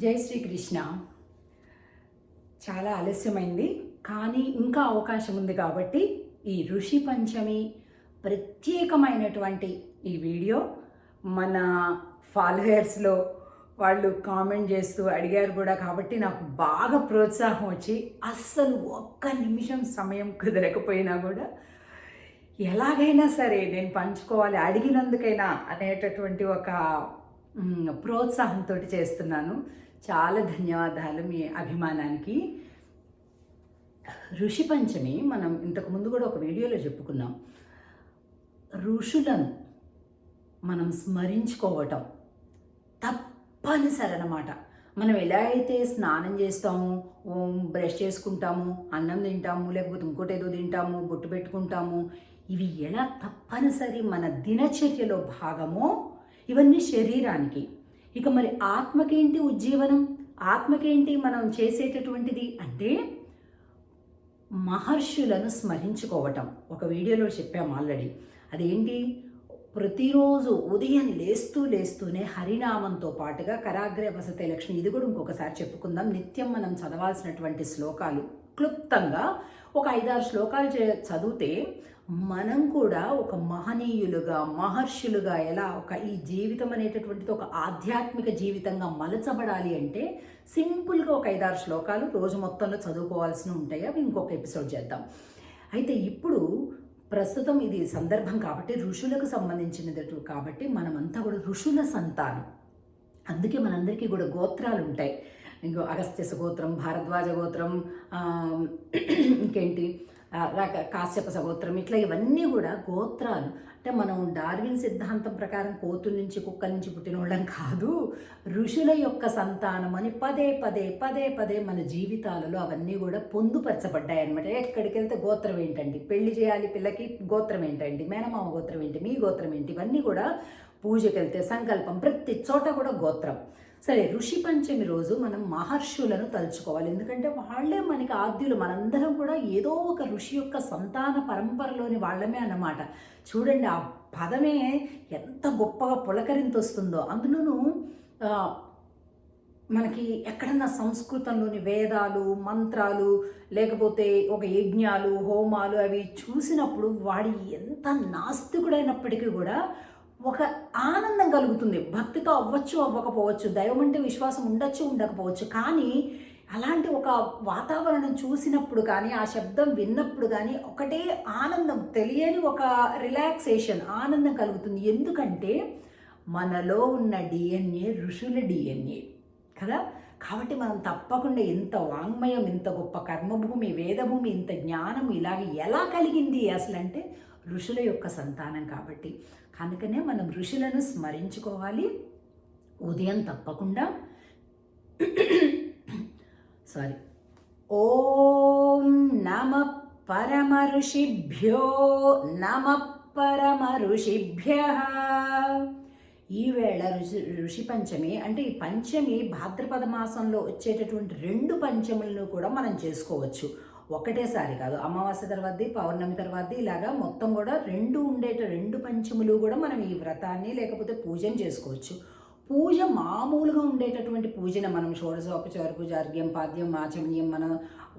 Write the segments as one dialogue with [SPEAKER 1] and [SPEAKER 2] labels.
[SPEAKER 1] జై శ్రీకృష్ణ. చాలా ఆలస్యమైంది కానీ ఇంకా అవకాశం ఉంది కాబట్టి ఈ ఋషి పంచమి ప్రత్యేకమైనటువంటి ఈ వీడియో మన ఫాలోయర్స్లో వాళ్ళు కామెంట్ చేస్తూ అడిగారు కూడా కాబట్టి నాకు బాగా ప్రోత్సాహం వచ్చి అస్సలు ఒక్క నిమిషం సమయం కుదరకపోయినా కూడా ఎలాగైనా సరే నేను పంచుకోవాలి అడిగినందుకైనా అనేటటువంటి ఒక ప్రోత్సాహంతో చేస్తున్నాను. చాలా ధన్యవాదాలు మీ అభిమానానికి. ఋషి పంచమి మనం ఇంతకు ముందు కూడా ఒక వీడియోలో చెప్పుకున్నాం. ఋషులను మనం స్మరించుకోవటం తప్పనిసరి అన్నమాట. మనం ఎలా అయితే స్నానం చేస్తాము ఓం బ్రష్ చేసుకుంటాము అన్నం తింటాము లేకపోతే ఇంకోటి ఏదో తింటాము బొట్టు పెట్టుకుంటాము ఇవి ఎలా తప్పనిసరి మన దినచర్యలో భాగమో ఇవన్నీ శరీరానికి. ఇక మరి ఆత్మకేంటి ఉజ్జీవనం? ఆత్మకేంటి మనం చేసేటటువంటిది అంటే మహర్షులను స్మరించుకోవటం. ఒక వీడియోలో చెప్పాం ఆల్రెడీ. అదేంటి? ప్రతిరోజు ఉదయం లేస్తూ లేస్తూనే హరినామంతో పాటుగా కరాగ్రే వసతే లక్ష్మి ఇది కూడా ఇంకొకసారి చెప్పుకుందాం. నిత్యం మనం చదవాల్సినటువంటి శ్లోకాలు క్లుప్తంగా ఒక ఐదారు శ్లోకాలు చదివితే మనం కూడా ఒక మహనీయులుగా మహర్షులుగా ఎలా ఒక ఈ జీవితం అనేటటువంటిది ఒక ఆధ్యాత్మిక జీవితంగా మలచబడాలి అంటే సింపుల్గా ఒక ఐదారు శ్లోకాలు రోజు మొత్తంలో చదువుకోవాల్సి ఉంటాయి. అవి ఇంకొక ఎపిసోడ్ చేద్దాం. అయితే ఇప్పుడు ప్రస్తుతం ఇది సందర్భం కాబట్టి ఋషులకు సంబంధించినది కాబట్టి మనమంతా కూడా ఋషుల సంతానం. అందుకే మనందరికీ కూడా గోత్రాలు ఉంటాయి ఇంకో అగస్త్యస గోత్రం భారద్వాజ గోత్రం ఇంకేంటి? రక కాశ్యప సగోత్రం ఇట్లా ఇవన్నీ కూడా గోత్రాలు. అంటే మనం డార్విన్ సిద్ధాంతం ప్రకారం కోతుల నుంచి కుక్కల నుంచి పుట్టిన వాళ్ళం కాదు. ఋషుల యొక్క సంతానం అని పదే పదే పదే పదే మన జీవితాలలో అవన్నీ కూడా పొందుపరచబడ్డాయి అనమాట ఎక్కడికి వెళ్తే గోత్రం ఏంటండి? పెళ్ళి చేయాలి పిల్లకి గోత్రం ఏంటండి? మేనమామ గోత్రం ఏంటి? మీ గోత్రం ఏంటి? ఇవన్నీ కూడా పూజకి వెళ్తే సంకల్పం ప్రతి చోట కూడా గోత్రం. సరే ఋషి పంచమి రోజు మనం మహర్షులను తలుచుకోవాలి. ఎందుకంటే వాళ్ళే మనకి ఆద్యులు. మనందరం కూడా ఏదో ఒక ఋషి యొక్క సంతాన పరంపరలోని వాళ్ళమే అన్నమాట. చూడండి ఆ పదమే ఎంత గొప్పగా పులకరింతొస్తుందో. అందులోనూ మనకి ఎక్కడన్నా సంస్కృతంలోని వేదాలు మంత్రాలు లేకపోతే ఒక యజ్ఞాలు హోమాలు అవి చూసినప్పుడు వాడి ఎంత నాస్తికుడైనప్పటికీ కూడా ఒక ఆనందం కలుగుతుంది. భక్తితో అవ్వచ్చు అవ్వకపోవచ్చు దైవం అంటే విశ్వాసం ఉండొచ్చు ఉండకపోవచ్చు కానీ అలాంటి ఒక వాతావరణం చూసినప్పుడు కానీ ఆ శబ్దం విన్నప్పుడు కానీ ఒకటే ఆనందం తెలియని ఒక రిలాక్సేషన్ ఆనందం కలుగుతుంది. ఎందుకంటే మనలో ఉన్న డిఎన్ఏ ఋషుల డిఎన్ఏ కదా? కాబట్టి మనం తప్పకుండా ఇంత వాంగ్మయం ఇంత గొప్ప కర్మభూమి వేదభూమి ఇంత జ్ఞానం ఇలాగ ఎలా కలిగింది అసలు అంటే ఋషుల యొక్క సంతానం కాబట్టి కనుకనే మనం ఋషులను స్మరించుకోవాలి. ఉదయం తప్పకుండా సారీ. ఓం నమ పరమ ఋషిభ్యో నమ పరమ ఋషిభ్య. ఈవేళ ఋషి ఋషి పంచమి అంటే ఈ పంచమి భాద్రపద మాసంలో వచ్చేటటువంటి రెండు పంచములను కూడా మనం చేసుకోవచ్చు. ఒకటేసారి కాదు. అమావాస్య తర్వాతది పౌర్ణమి తర్వాతది ఇలాగా మొత్తం కూడా రెండు ఉండేట రెండు పంచములు కూడా మనం ఈ వ్రతాన్ని లేకపోతే పూజను చేసుకోవచ్చు. పూజ మామూలుగా ఉండేటటువంటి పూజన మనం షోడశోపచార పూజ అర్ఘ్యం పాద్యం ఆచమనీయం మన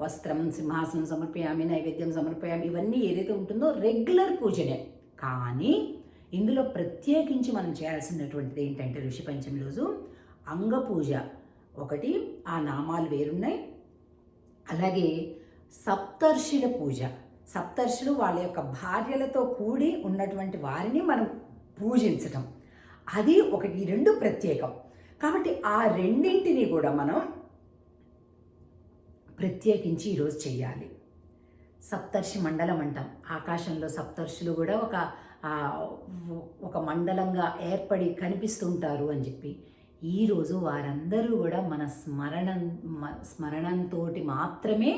[SPEAKER 1] వస్త్రం సింహాసనం సమర్పయామి నైవేద్యం సమర్పయామి ఇవన్నీ ఏదైతే ఉంటుందో రెగ్యులర్ పూజనే. కానీ ఇందులో ప్రత్యేకించి మనం చేయాల్సినటువంటిది ఏంటంటే ఋషి పంచమి రోజు అంగ పూజ ఒకటి ఆ నామాలు వేరున్నాయి. అలాగే సప్తర్షుల పూజ. సప్తర్షులు వాళ్ళ యొక్క భార్యలతో కూడి ఉన్నటువంటి వారిని మనం పూజించటం. అది ఒకటి ఈ రెండు ప్రత్యేకం. కాబట్టి ఆ రెండింటిని కూడా మనం ప్రత్యేకించి ఈరోజు చేయాలి సప్తర్షి మండలం అంటాం. ఆకాశంలో సప్తర్షులు కూడా ఒక ఒక మండలంగా ఏర్పడి కనిపిస్తుంటారు అని చెప్పి ఈరోజు వారందరూ కూడా మన స్మరణం స్మరణంతో మాత్రమే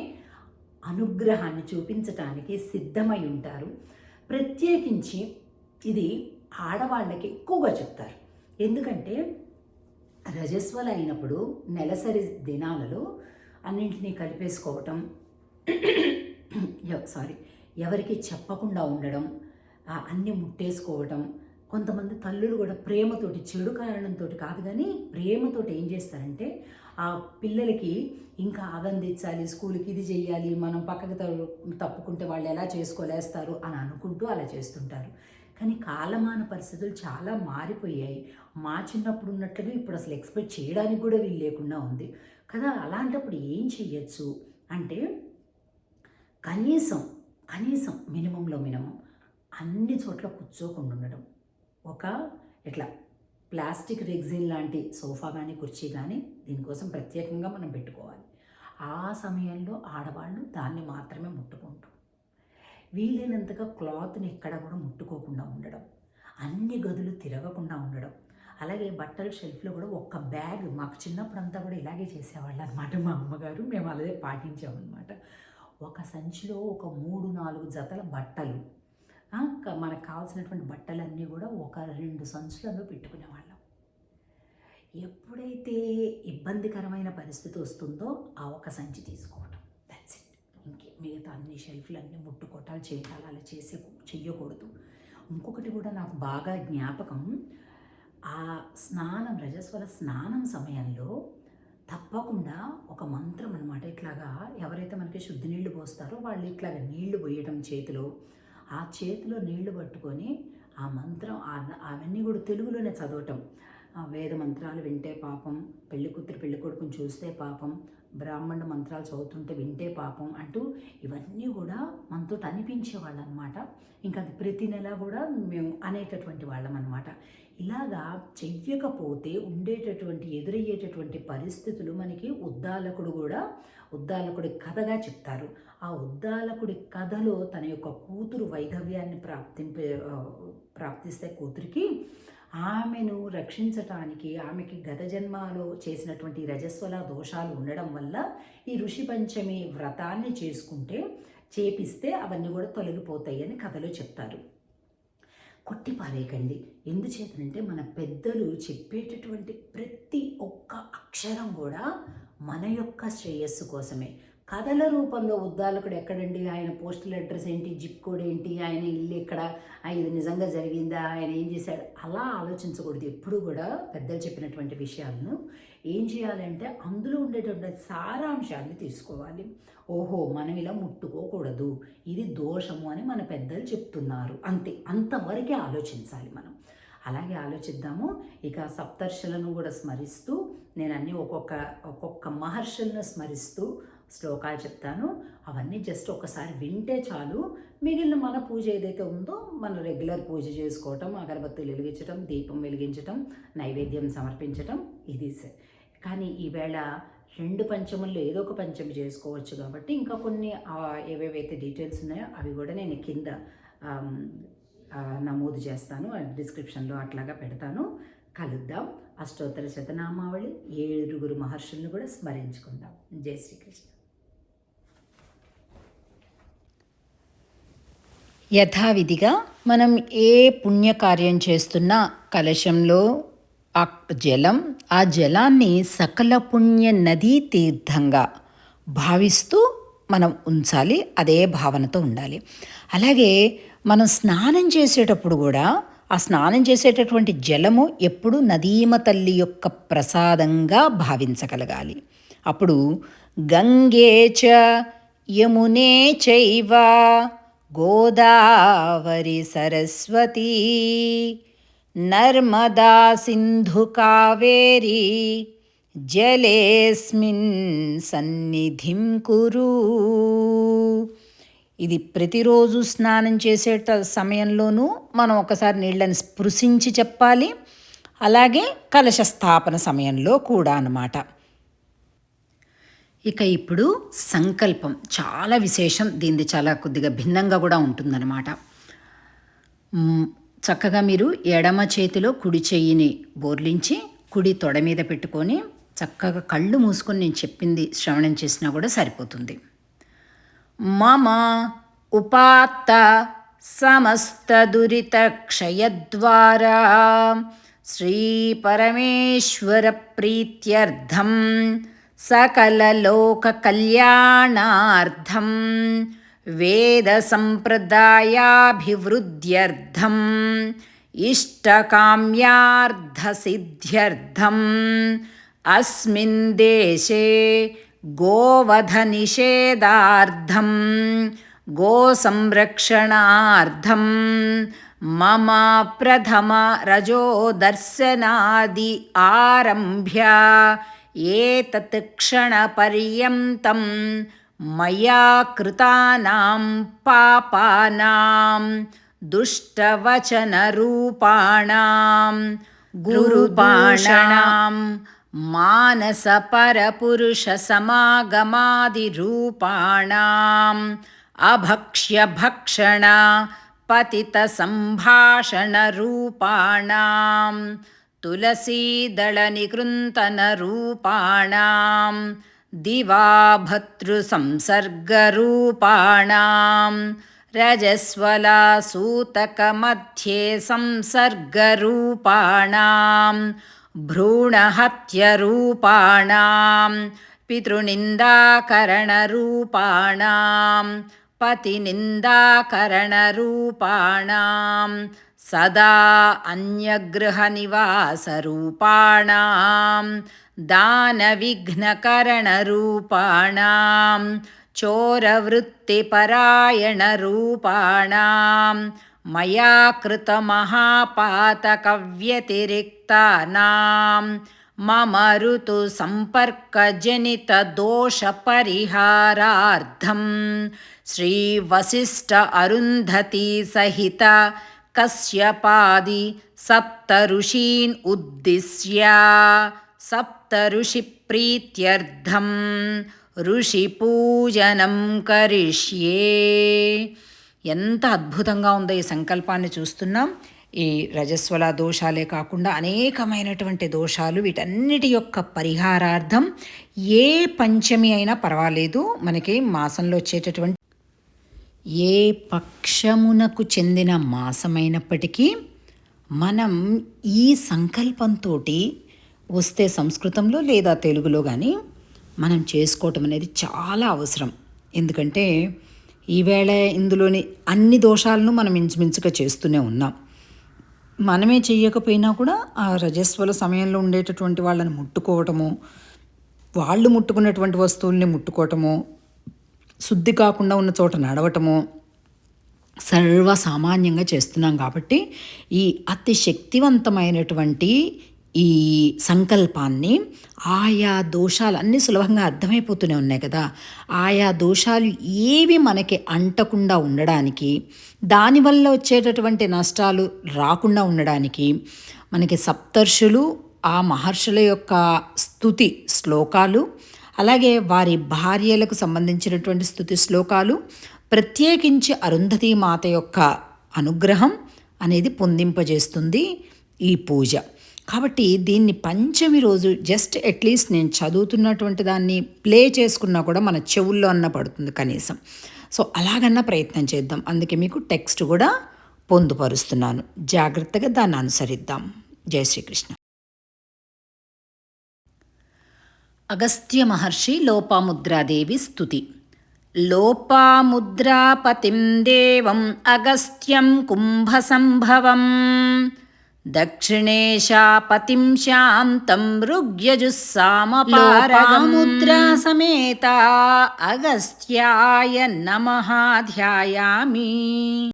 [SPEAKER 1] అనుగ్రహాన్ని చూపించటానికి సిద్ధమై ఉంటారు. ప్రత్యేకించి ఇది ఆడవాళ్ళకి ఎక్కువగా చెప్తారు. ఎందుకంటే రజస్వలు అయినప్పుడు నెలసరి దినాలలో అన్నింటినీ కలిపేసుకోవటం సారీ ఎవరికి చెప్పకుండా ఉండడం అన్నీ ముట్టేసుకోవటం కొంతమంది తల్లులు కూడా ప్రేమతోటి చెడు కారణంతో కాదు కానీ ప్రేమతోటి ఏం చేస్తారంటే ఆ పిల్లలకి ఇంకా అవందించాలి స్కూల్కి ఇది చెయ్యాలి మనం పక్కకి తప్పుకుంటే వాళ్ళు ఎలా చేసుకోలేస్తారు అని అనుకుంటూ అలా చేస్తుంటారు. కానీ కాలమాన పరిస్థితులు చాలా మారిపోయాయి. మా చిన్నప్పుడు ఉన్నట్లుగా ఇప్పుడు అసలు ఎక్స్పెక్ట్ చేయడానికి కూడా వీలు లేకుండా ఉంది. కదా అలాంటప్పుడు ఏం చెయ్యొచ్చు? అంటే కనీసం కనీసం మినిమంలో మినిమం అన్ని చోట్ల కూర్చోకుండా ఉండడం. ఒక ఇట్లా ప్లాస్టిక్ రెగ్జిన్ లాంటి సోఫా కానీ కుర్చీ కానీ దీనికోసం ప్రత్యేకంగా మనం పెట్టుకోవాలి. ఆ సమయంలో ఆడవాళ్ళు దాన్ని మాత్రమే ముట్టుకుంటూ వీలైనంతగా క్లాత్ని ఎక్కడ కూడా ముట్టుకోకుండా ఉండడం అన్ని గదులు తిరగకుండా ఉండడం అలాగే బట్టల షెల్ఫ్లో కూడా ఒక్క బ్యాగ్ మాకు చిన్నప్పుడు అంతా కూడా ఇలాగే చేసేవాళ్ళు అనమాట మా అమ్మగారు. మేము అలాగే పాటించామన్నమాట. ఒక సంచిలో ఒక మూడు నాలుగు జతల బట్టలు మనకు కావాల్సినటువంటి బట్టలన్నీ కూడా ఒక రెండు సంచులలో పెట్టుకునేవాళ్ళం. ఎప్పుడైతే ఇబ్బందికరమైన పరిస్థితి వస్తుందో ఆ ఒక సంచి తీసుకోవడం దట్స్ ఇట్ ఇంకే మిగతా అన్ని షెల్ఫ్లు అన్నీ ముట్టుకోటాలు చేయటాలు అలా చేసే చెయ్యకూడదు. ఇంకొకటి కూడా నాకు బాగా జ్ఞాపకం ఆ స్నానం రజస్వల స్నానం సమయంలో తప్పకుండా ఒక మంత్రం అనమాట ఇట్లాగా ఎవరైతే మనకి శుద్ధి నీళ్ళు పోస్తారో వాళ్ళు ఇట్లాగ నీళ్ళు పోయడం చేతిలో ఆ చేతిలో నీళ్ళు పట్టుకొని ఆ మంత్రం అవన్నీ కూడా తెలుగులోనే చదవటం. వేద మంత్రాలు వింటే పాపం పెళ్ళి కూతురు పెళ్ళి కొడుకుని చూస్తే పాపం బ్రాహ్మణ మంత్రాలు చదువుతుంటే వింటే పాపం అంటూ ఇవన్నీ కూడా మనతో అనిపించేవాళ్ళు అనమాట ఇంకా అది ప్రతి నెల కూడా మేము అనేటటువంటి వాళ్ళం అనమాట ఇలాగా చెయ్యకపోతే ఉండేటటువంటి ఎదురయ్యేటటువంటి పరిస్థితులు మనకి ఉద్దాలకుడు కూడా ఉద్దాలకుడి కథగా చెప్తారు. ఆ ఉద్దాలకుడి కథలో తన యొక్క కూతురు వైధవ్యాన్ని ప్రాప్తింపే ప్రాప్తిస్తే కూతురికి ఆమెను రక్షించటానికి ఆమెకి గత జన్మలో చేసినటువంటి రజస్వల దోషాలు ఉండడం వల్ల ఈ ఋషి పంచమి వ్రతాన్ని చేసుకుంటే చేపిస్తే అవన్నీ కూడా తొలగిపోతాయి అని కథలో చెప్తారు. కొట్టి పారేయకండి ఎందుచేతనంటే మన పెద్దలు చెప్పేటటువంటి ప్రతి ఒక్క అక్షరం కూడా మన యొక్క శ్రేయస్సు కోసమే. కథల రూపంలో ఉద్దాలకుడు ఎక్కడండి? ఆయన పోస్టల్ అడ్రస్ ఏంటి? జిప్ కోడ్ ఏంటి? ఆయన ఇల్లు ఎక్కడ? ఇది నిజంగా జరిగిందా? ఆయన ఏం చేశాడు? అలా ఆలోచించకూడదు. ఎప్పుడు కూడా పెద్దలు చెప్పినటువంటి విషయాలను ఏం చేయాలంటే అందులో ఉండేటువంటి సారాంశాన్ని తీసుకోవాలి. ఓహో మనం ఇలా ముట్టుకోకూడదు. ఇది దోషము అని మన పెద్దలు చెప్తున్నారు. అంతే. అంతవరకే ఆలోచించాలి మనం. అలాగే ఆలోచిద్దాము. ఇక సప్తర్షులను కూడా స్మరిస్తూ నేను ఒక్కొక్క ఒక్కొక్క మహర్షులను స్మరిస్తూ శ్లోకాలు చెప్తాను. అవన్నీ జస్ట్ ఒకసారి వింటే చాలు. మిగిలిన మన పూజ ఏదైతే ఉందో మన రెగ్యులర్ పూజ చేసుకోవటం అగరబత్తులు వెలిగించటం దీపం వెలిగించటం నైవేద్యం సమర్పించటం ఇది కానీ ఈవేళ రెండు పంచముల్లో ఏదో ఒక పంచమి చేసుకోవచ్చు కాబట్టి ఇంకా కొన్ని ఏవేవైతే డీటెయిల్స్ ఉన్నాయో అవి కూడా నేను కింద నమోదు చేస్తాను. డిస్క్రిప్షన్లో అట్లాగా పెడతాను. కలుద్దాం. అష్టోత్తర శతనామావళి ఏడుగురు మహర్షులను కూడా స్మరించుకుందాం. జై శ్రీకృష్ణ. యథావిధిగా మనం ఏ పుణ్యకార్యం చేస్తున్నా కలశంలో ఆ జలం ఆ జలాన్ని సకల పుణ్య నదీ తీర్థంగా భావిస్తూ మనం ఉంచాలి అదే భావనతో ఉండాలి. అలాగే మనం స్నానం చేసేటప్పుడు కూడా ఆ స్నానం చేసేటటువంటి జలము ఎప్పుడు నదీమ తల్లి యొక్క ప్రసాదంగా భావించగలగాలి. అప్పుడు గంగే చ యమునే చైవ గోదావరి సరస్వతి నర్మదా సింధు కావేరి జలేస్మిన్ సన్నిధిం కురు. ఇది ప్రతిరోజు స్నానం చేసే సమయంలోనూ మనం ఒకసారి నీళ్ళని స్పృశించి చెప్పాలి. అలాగే కలశ స్థాపన సమయంలో కూడా అన్నమాట. ఇక ఇప్పుడు సంకల్పం. చాలా విశేషం. దీనిది చాలా కొద్దిగా భిన్నంగా కూడా ఉంటుందన్నమాట. చక్కగా మీరు ఎడమ చేతిలో కుడి చెయ్యిని బోర్లించి కుడి తొడ మీద పెట్టుకొని చక్కగా కళ్ళు మూసుకొని నేను చెప్పింది శ్రవణం చేసినా కూడా సరిపోతుంది. మమ ఉపాత్త సమస్త దురిత క్షయద్వారా శ్రీ పరమేశ్వర ప్రీత్యర్థం सकललोककल्याणार्थं वेदसम्प्रदायाभिवृद्ध्यर्थम्
[SPEAKER 2] इष्टकाम्यार्थसिद्ध्यर्थम् अस्मिन् देशे गोवधनिषेधार्थं गोसंरक्षणार्थं मम प्रथमरजोदर्शनादि आरभ्य एतत् क्षणपर्यन्तं मया कृतानां पापानां दुष्टवचनरूपाणां गुरुपाणां मानसपरपुरुषसमागमादिरूपाणाम् अभक्ष्यभक्षण पतितसम्भाषणरूपाणां तुलसीदलनिकृन्तनरूपाणां दिवाभर्तृसंसर्गरूपाणां रजस्वलासूतकमध्ये संसर्गरूपाणां भ्रूणहत्यरूपाणां पितृनिन्दाकरणरूपाणां पतिनिन्दाकरणरूपाणां सदा अन्यगृहनिवासरूपाणां दानविघ्नकरणरूपाणां चोरवृत्तिपरायणरूपाणां मया कृतमहापातकव्यतिरिक्तानां मम ऋतुसम्पर्कजनितदोषपरिहारार्थं श्रीवसिष्ठ अरुन्धतीसहित కశ్యపాది సప్త ఋషీన్ ఉద్దిశ్య సప్త ఋషి ప్రీత్యర్థం ఋషిపూజనం కరిష్యే ఎంత అద్భుతంగా ఉందో ఈ సంకల్పాన్ని చూస్తున్నాం. ఈ రజస్వల దోషాలే కాకుండా అనేకమైనటువంటి దోషాలు వీటన్నిటి యొక్క పరిహారార్థం ఏ పంచమి అయినా పర్వాలేదు. మనకి మాసంలో వచ్చేటటువంటి ఏ పక్షమునకు చెందిన మాసమైనప్పటికీ మనం ఈ సంకల్పంతో వస్తే సంస్కృతంలో లేదా తెలుగులో కానీ మనం చేసుకోవటం అనేది చాలా అవసరం. ఎందుకంటే ఈవేళ ఇందులోని అన్ని దోషాలను మనం ఇంచుమించుగా చేస్తూనే ఉన్నాం. మనమే చెయ్యకపోయినా కూడా ఆ రజస్వల సమయంలో ఉండేటటువంటి వాళ్ళని ముట్టుకోవటము వాళ్ళు ముట్టుకున్నటువంటి వస్తువుల్ని ముట్టుకోవటము శుద్ధి కాకుండా ఉన్న చోట నడవటము సర్వసామాన్యంగా చేస్తున్నాం కాబట్టి ఈ అతి శక్తివంతమైనటువంటి ఈ సంకల్పాన్ని ఆయా దోషాలు అన్నీ సులభంగా అర్థమైపోతూనే ఉన్నాయి కదా. ఆయా దోషాలు ఏవి మనకి అంటకుండా ఉండడానికి దానివల్ల వచ్చేటటువంటి నష్టాలు రాకుండా ఉండడానికి మనకి సప్తర్షులు ఆ మహర్షుల యొక్క స్థుతి శ్లోకాలు అలాగే వారి భార్యలకు సంబంధించినటువంటి స్థుతి శ్లోకాలు ప్రత్యేకించి అరుంధతి మాత యొక్క అనుగ్రహం అనేది పొందింపజేస్తుంది ఈ పూజ. కాబట్టి దీన్ని పంచమి రోజు జస్ట్ అట్లీస్ట్ నేను చదువుతున్నటువంటి దాన్ని ప్లే చేసుకున్నా కూడా మన చెవుల్లో అన్న పడుతుంది కనీసం. సో అలాగన్నా ప్రయత్నం చేద్దాం. అందుకే మీకు టెక్స్ట్ కూడా పొందుపరుస్తున్నాను. జాగ్రత్తగా దాన్ని అనుసరిద్దాం. జై శ్రీకృష్ణ. अगस्त्यमहर्षि लोपामुद्रादेवी स्तुति। लोपामुद्रापतिं देवम् अगस्त्यं कुम्भसम्भवम्। दक्षिणेशापतिं शान्तं ऋग्यजुस्सामपारामुद्रा समेता अगस्त्याय नमः ध्यायामि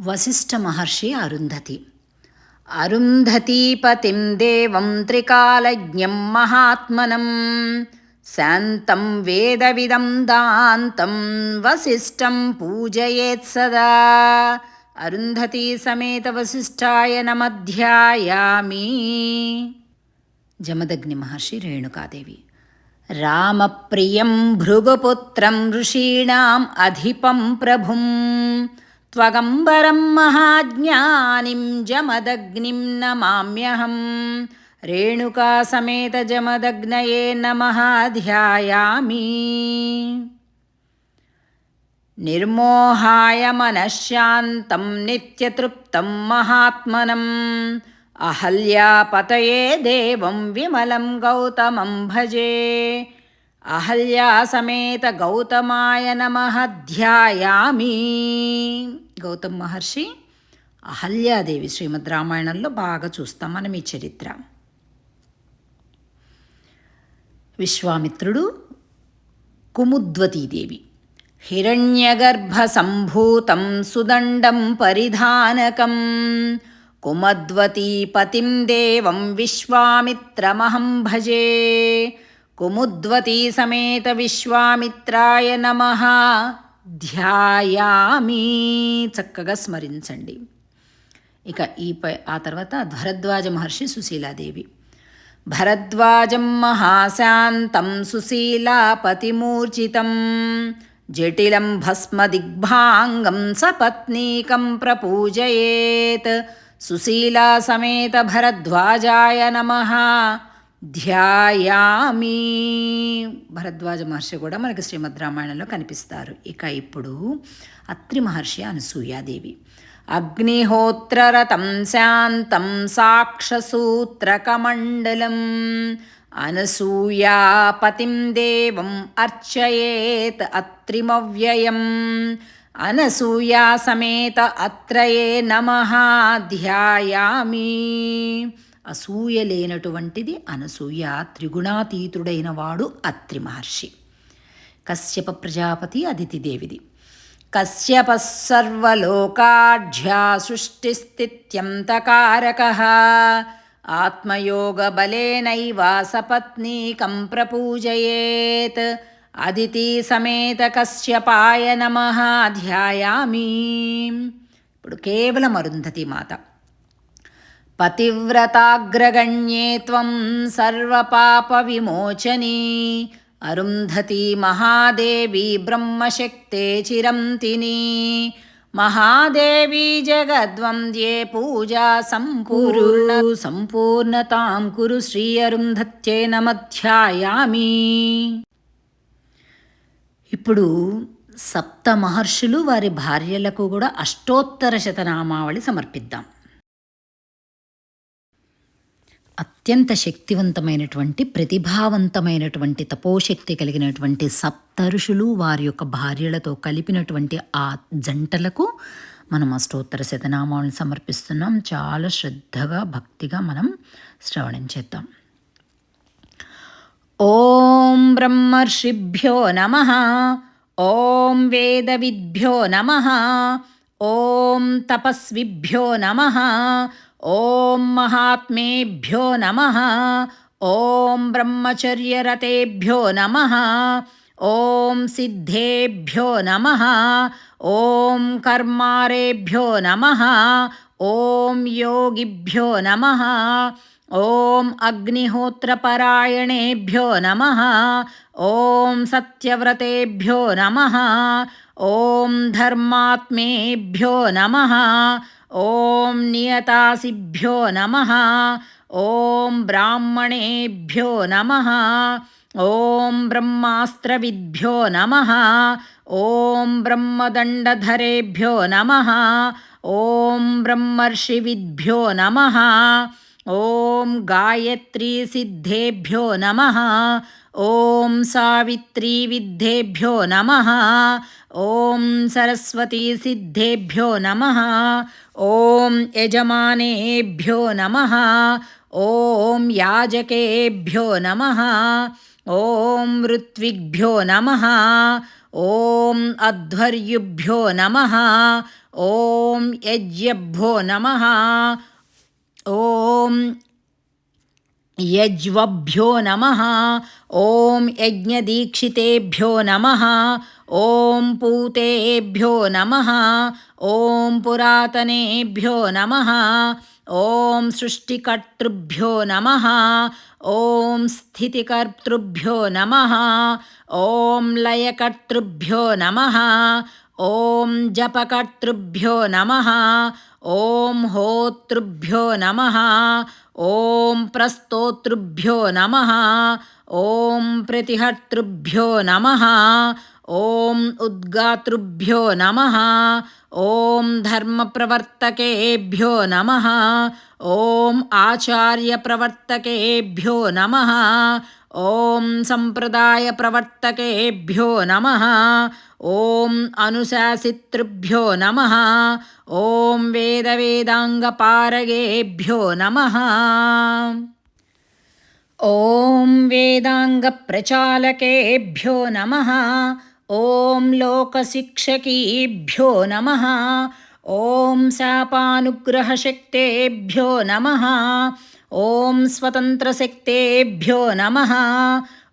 [SPEAKER 2] वसिष्ठमहर्षि अरुन्धति। మహర్షి అరుంధతి అరుంధతీపతిం దేవం త్రికాలజ్ఞం మహాత్మనం శాంతం వేదవిదం దాంతం వశిష్టం పూజయేత్ సదా. అరుంధతీ సమేత వశిష్ఠాయ నమధ్యాయామి. జమదగ్ని మహర్షి రేణుకాదేవి. त्वगम्बरं महाज्ञानिं जमदग्निं नमाम्यहं रेणुकासमेतजमदग्नये नमः ध्यायामि। निर्मोहाय मनःशान्तं नित्यतृप्तं महात्मनम्। अहल्यापतये देवं विमलं गौतमं भजे। అహల్యా సమేత గౌతమాయ నమ ధ్యాయామి. గౌతమ్ మహర్షి అహల్యాదేవి శ్రీమద్ రామాయణంలో బాగా చూస్తాం మనం ఈ చరిత్ర. విశ్వామిత్రుడు కుముద్వతీదేవి. హిరణ్యగర్భ సంభూతం సుదండం పరిధానకం. కుమద్వతీపతిం దేవం విశ్వామిత్రమహం భజే. కుముద్వతీ సమేత విశ్వామిత్రాయ నమ ధ్యాయామి చక్కగా స్మరించండి ఇక ఈ పై ఆ తర్వాత భరద్వాజ మహర్షి సుశీలాదేవి భరద్వాజం మహాశాంతం సుశీలాపతిమూర్జితం జటిలం భస్మదిగ్భాంగం సపత్నీకం ప్రపూజయేత్ సుశీలా సమేత భరద్వాజాయ నమ ధ్యాయామి. భరద్వాజ మహర్షి కూడా మనకి శ్రీమద్ రామాయణంలో కనిపిస్తారు. ఇక ఇప్పుడు అత్రి మహర్షి అనసూయాదేవి అగ్నిహోత్రరతం శాంతం సాక్షసూత్రకమండలం. అనసూయాపతిం దేవం అర్చయేత్ అత్రిమవ్యయం. అనసూయా సమేత అత్రయే నమ. ధ్యాయామి. అసూయ లేనటువంటిది అనసూయ త్రిగుణాతీతుడైన వాడు అత్రి మహర్షి కశ్యప ప్రజాపతి అదితిదేవిది. కశ్యప సర్వలోకాఢ్యా సృష్టిస్థిత్యంతకారక. ఆత్మయోగబలేనైవ సపత్నీకం ప్రపూజయేత్. అదితి సమేత కశ్యపాయ నమ ధ్యాయామి. ఇప్పుడు కేవలం అరుంధతి మాత. పతివ్రతాగ్రగణ్యే త్వం సర్వపాపవిమోచనీ. అరుంధతి మహాదేవి బ్రహ్మశక్తే చిరంతిని. మహాదేవి జగద్వంద్యే పూజా సంపూర్ణ సంపూర్ణతాం కురు శ్రీ అరుంధత్యే నమధ్యాయామి. ఇప్పుడు సప్త మహర్షులు వారి భార్యలకు కూడా అష్టోత్తర శతనామావళి సమర్పిద్దాం. అత్యంత శక్తివంతమైనటువంటి ప్రతిభావంతమైనటువంటి తపోశక్తి కలిగినటువంటి సప్తరుషులు వారి యొక్క భార్యలతో కలిపినటువంటి ఆ జంటలకు మనం అష్టోత్తర శతనామాలను సమర్పిస్తున్నాం. చాలా శ్రద్ధగా భక్తిగా మనం శ్రవణం చేద్దాం. ఓం బ్రహ్మర్షిభ్యో నమ. ఓం వేదవిద్భ్యో నమ. ఓం తపస్విభ్యో నమ. ఓం మహాత్మేభ్యో నమ ఓం బ్రహ్మచర్యరతేభ్యో నమ ఓం సిద్ధేభ్యో నమ ఓం కర్మారేభ్యో నమ ఓం యోగిభ్యో నమ ఓం అగ్నిహోత్రపరాయణేభ్యో నమ ఓం సత్యవ్రతేభ్యో నమ ఓం ధర్మాత్మేభ్యో నమ ఓం నియతాసిభ్యో నమ ఓం బ్రాహ్మణేభ్యో నమ ఓం బ్రహ్మాస్త్రవిద్భ్యో నమ ఓం బ్రహ్మదండధరేభ్యో నమ ఓం బ్రహ్మర్షివిద్భ్యో నమ ఓం గాయత్రీసిద్ధేభ్యో నమ ఓం సావిత్రీవిద్ధేభ్యో నమ ఓం సరస్వతీసిద్ధేభ్యో నమ ఓం యజమానేభ్యో నమ ఓం యాజకేభ్యో నమ ఓం ఋత్విగ్భ్యో నమ ఓం అధ్వర్యుభ్యో నమ ఓం యజ్ఞభ్యో నమ ఓం యజ్వభ్యో నమ ఓం యజ్ఞదీక్షితేభ్యో నమ ఓం పూతేభ్యో నమ ఓం పురాతనేభ్యో నమ ఓం సృష్టికర్తృభ్యో నమ ఓం స్థితికర్తృభ్యో నమ ఓం లయకర్తృభ్యో నమ ఓం జపకర్తృభ్యో నమ ఓం హోతృభ్యో నమ ॐ प्रस्तोतृभ्यो नमः। ॐ प्रतिहर्तृभ्यो नमः। ॐ उद्गातृभ्यो नमः। ॐ धर्मप्रवर्तकेभ्यो नमः। ॐ आचार्यप्रवर्तकेभ्यो नमः। ఓం సంప్రదాయ ప్రవర్తకేభ్యో నమ. ఓం అనుశాసితృభ్యో నమ. ఓం వేద వేదాంగపారగేభ్యో నమ. ఓం వేదాంగప్రచాళకేభ్యో నమ. ఓం లోకశిక్షకీభ్యో నమ. ఓం శాపానుగ్రహశక్తేభ్యో నమ. ॐ स्वतन्त्रशक्तेभ्यो नमः।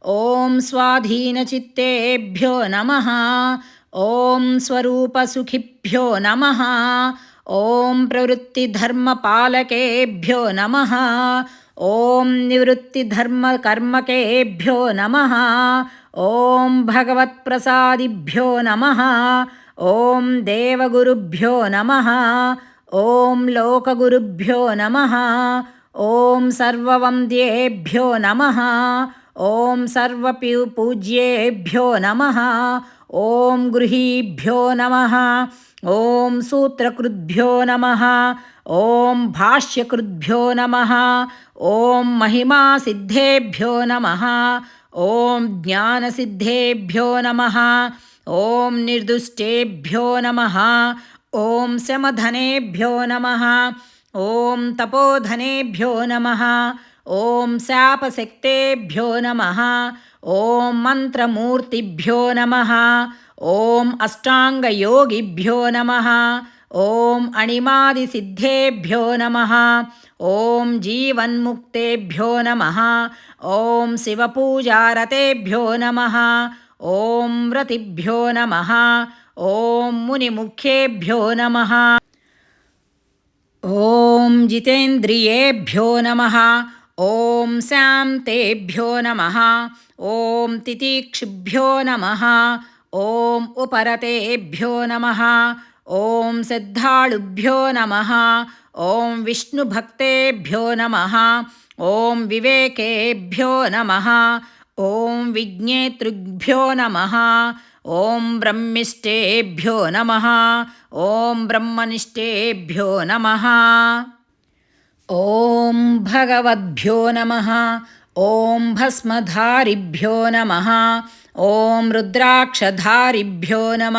[SPEAKER 2] ॐ स्वाधीनचित्तेभ्यो नमः। ॐ स्वरूपसुखिभ्यो नमः। ॐ प्रवृत्तिधर्मपालकेभ्यो नमः। ॐ निवृत्तिधर्मकर्मकेभ्यो नमः। ॐ भगवत्प्रसादिभ्यो नमः। ॐ देवगुरुभ्यो नमः। ॐ लोकगुरुभ्यो नमः ॐ सर्ववन्द्येभ्यो नमः। ॐ सर्वपूज्येभ्यो नमः। ॐ गृहीभ्यो नमः। ॐ सूत्रकृद्भ्यो नमः। ॐ भाष्यकृद्भ्यो नमः। ॐ महिमासिद्धेभ्यो नमः। ॐ ज्ञानसिद्धेभ्यो नमः। ॐ निर्दुष्टेभ्यो नमः। ॐ शमधनेभ्यो नमः। ॐ तपोधनेभ्यो नमः। ॐ शापशक्तेभ्यो नमः। ॐ मन्त्रमूर्तिभ्यो नमः। ॐ अष्टाङ्गयोगिभ्यो नमः। ॐ अणिमादिसिद्धेभ्यो नमः। ॐ जीवन्मुक्तेभ्यो नमः। ॐ शिवपूजारतेभ्यो नमः। ॐ व्रतिभ्यो नमः। ॐ मुनिमुख्येभ्यो नमः। ఓం జితేంద్రియేభ్యో నమ ఓం శాం తేభ్యో నమ ఓం తితిక్షిభ్యో నమ ఓం ఉపరతేభ్యో నమ ఓం సిద్ధాళుభ్యో నమ ఓం విష్ణుభక్తేభ్యో నమ ఓం వివేకేభ్యో నమ ఓం విజ్ఞేతృభ్యో నమ ఓం బ్రహ్మిష్టేభ్యో నమ. ఓం బ్రహ్మనిష్టేభ్యో నమ. ఓం భగవద్భ్యో నమ. ఓం భస్మధారిభ్యో నమ. ఓం రుద్రాక్షధారిభ్యో నమ.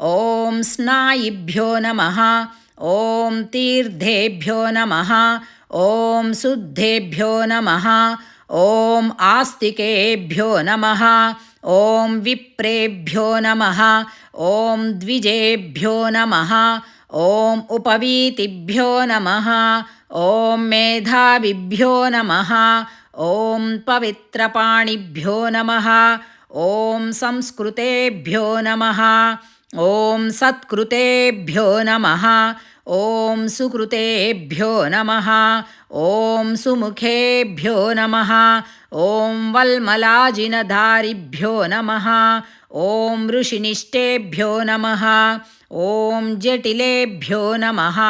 [SPEAKER 2] ఓం స్నాయిభ్యో నమ. ఓం తీర్థేభ్యో నమ. ఓం శుద్ధేభ్యో నమ. ఓం ఆస్తికేభ్యో నమ. ॐ विप्रेभ्यो नमः। ॐ द्विजेभ्यो नमः। ॐ उपवीतिभ्यो नमः। ॐ मेधाविभ्यो नमः। ॐ पवित्रपाणिभ्यो नमः। ॐ संस्कृतेभ्यो नमः। ॐ सत्कृतेभ्यो नमः। ॐ सुकृतेभ्यो नमः ॐ सुमुखेभ्यो नमः ॐ वल्मलाजिनधारिभ्यो नमः ॐ ऋषिनिष्ठेभ्यो नमः ॐ जटिलेभ्यो नमः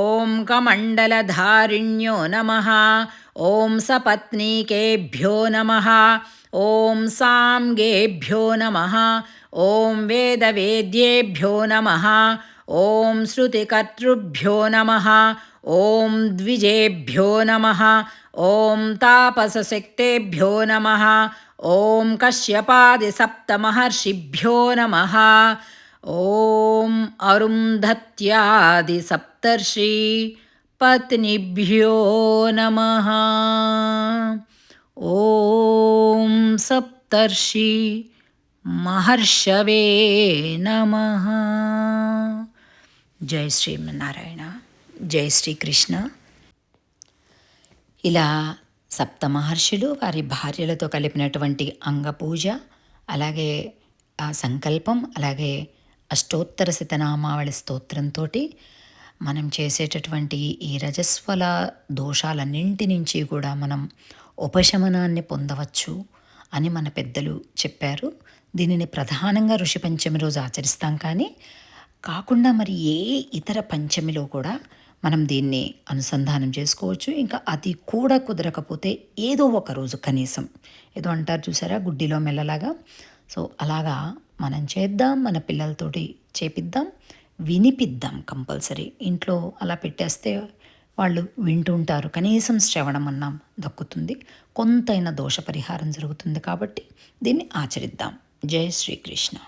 [SPEAKER 2] ॐ कमण्डलधारिण्यो नमः ॐ सपत्नीकेभ्यो नमः ॐ साङ्गेभ्यो नमः ॐ वेदवेद्येभ्यो नमः ॐ श्रुतिकर्तृभ्यो नमः, ॐ द्विजेभ्यो नमः, ॐ तापसशक्तेभ्यो नमः, ॐ कश्यपादिसप्तमहर्षिभ्यो नमः, ॐ अरुन्धत्यादिसप्तर्षि पत्निभ्यो नमः, ॐ सप्तर्षि महर्षवे नमः। జై శ్రీమన్నారాయణ జై శ్రీకృష్ణ. ఇలా సప్త మహర్షులు వారి భార్యలతో కలిపినటువంటి అంగపూజ అలాగే ఆ సంకల్పం అలాగే అష్టోత్తర శతనామావళి స్తోత్రంతో మనం చేసేటటువంటి ఈ రజస్వల దోషాలన్నింటి నుంచి కూడా మనం ఉపశమనాన్ని పొందవచ్చు అని మన పెద్దలు చెప్పారు. దీనిని ప్రధానంగా ఋషి పంచమి రోజు ఆచరిస్తాం కానీ కాకుండా మరి ఏ ఇతర పంచమిలో కూడా మనం దీన్ని అనుసంధానం చేసుకోవచ్చు. ఇంకా అది కూడా కుదరకపోతే ఏదో ఒక రోజు కనీసం. ఏదో అంటారు చూసారా? గుడ్డిలో మెల్లలాగా. సో అలాగా మనం చేద్దాం మన పిల్లలతోటి చేపిద్దాం
[SPEAKER 1] వినిపిద్దాం కంపల్సరీ. ఇంట్లో అలా పెట్టేస్తే వాళ్ళు వింటుంటారు కనీసం శ్రవణం అన్నా దక్కుతుంది. కొంతైనా దోష పరిహారం జరుగుతుంది కాబట్టి దీన్ని ఆచరిద్దాం. జై శ్రీకృష్ణ.